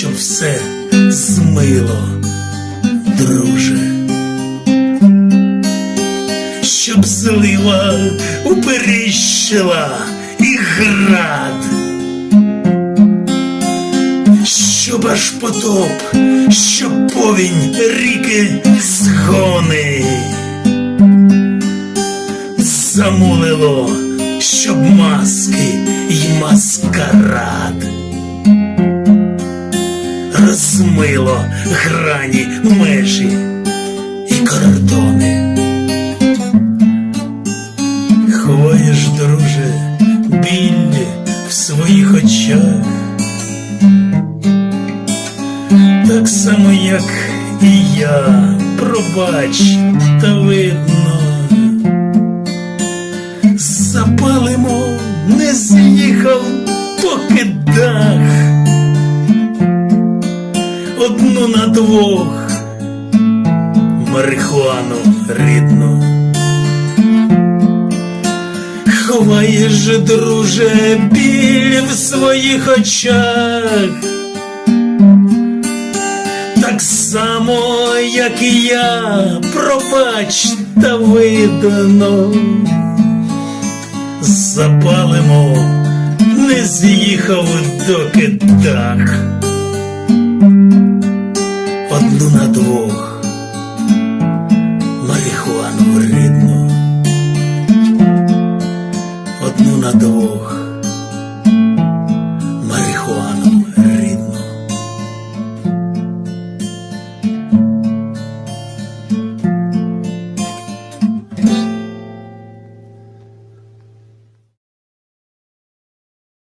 щоб все змило, друже. Щоб злива уперіщила і град, щоб аж потоп, щоб повінь ріки згони. Замулило, щоб маски й маскарад розмило грані межі і кордони. Ховаєш, друже, біль в своїх очах, так само, як і я, пробач, та видно, запалимо, не з'їхав, поки дах, одну на двох, марихуану рідну. Ховаєш, друже, біль в своїх очах, так само, як і я, пробач та видно. Запалимо, не з'їхав доки дах. Рідну одну на двох.